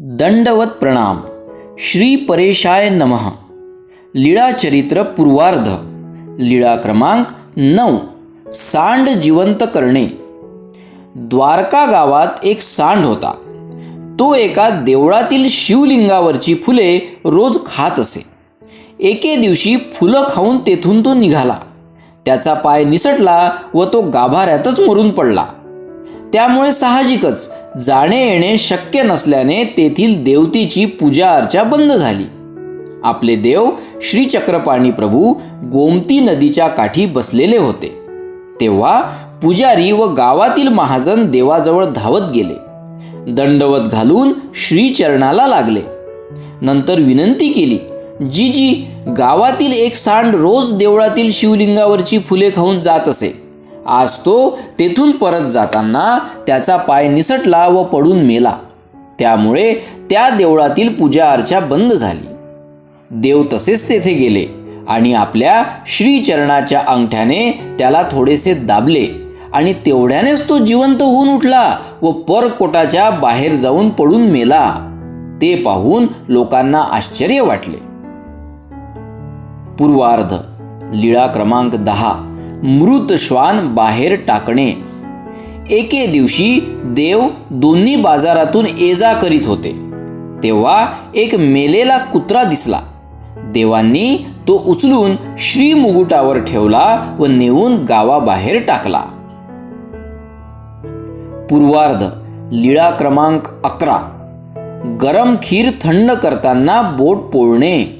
दंडवत प्रणाम। श्री परेशाय नमः। लीळाचरित्र पूर्वार्ध। लीळा क्रमांक नऊ। सांड जिवंत करणे। द्वारका गावात एक सांड होता। तो एका देवळातील शिवलिंगावरची फुले रोज खात असे। एके दिवशी फुलं खाऊन तेथून तो निघाला। त्याचा पाय निसटला व तो गाभाऱ्यातच मरून पडला। त्यामुळे साहजिकच जाणे येणे शक्य नसल्याने तेथील देवतेची पूजा अर्चा बंद झाली. आपले देव श्री चक्रपाणी प्रभू गोमती नदीच्या काठी बसलेले होते. तेव्हा पुजारी व गावातील महाजन देवाजवळ धावत गेले. दंडवत घालून श्रीचरणाला लागले. नंतर विनंती केली जी जी गावातील एक सांड रोज देवळातील शिवलिंगावरची फुले खाऊन जात असे. आज तो तेथून परत जाताना त्याचा पाय निसटला व पडून मेला. त्यामुळे त्या देवळातील पूजा अर्चा बंद झाली. देव तसेच तेथे गेले आणि आपल्या श्रीचरणाच्या अंगठ्याने त्याला थोडेसे दाबले आणि तेवढ्यानेच तो जिवंत होऊन उठला व परकोटाच्या बाहेर जाऊन पडून मेला. ते पाहून लोकांना आश्चर्य वाटले. पूर्वार्ध लीळा क्रमांक दहा. मृत श्वान बाहेर टाकणे. एके दिवशी देव दोन्ही बाजारातून ये जा करीत होते. तेव्हा एक मेलेला कुत्रा दिसला. देवांनी तो उचलून श्री मुगुटावर ठेवला व नेऊन गावाबाहेर टाकला. पूर्वार्ध लीळा क्रमांक अकरा. गरम खीर थंड करताना बोट पोळणे.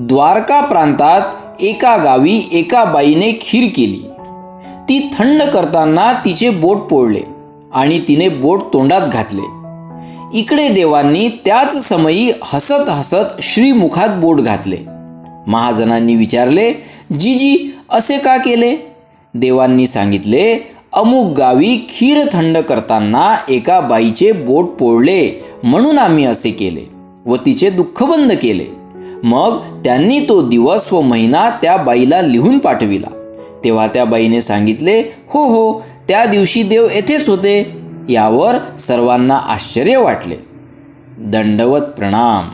द्वारका प्रांतात एका गावी एका बाईने खीर केली. ती थंड करताना तिचे बोट पोळले आणि तिने बोट तोंडात घातले. इकडे देवांनी त्याच समयी हसत हसत श्रीमुखात बोट घातले. महाजनांनी विचारले जीजी असे का केले? देवांनी सांगितले अमुक गावी खीर थंड करताना एका बाईचे बोट पोळले म्हणून आम्ही असे केले व तिचे दुःख बंद केले. मग त्यांनी तो दिवस व महिना त्या बाईला लिहून पाठविला. तेव्हा त्या बाईने सांगितले हो हो त्या दिवशी देव येथेच होते. यावर सर्वांना आश्चर्य वाटले. दंडवत प्रणाम.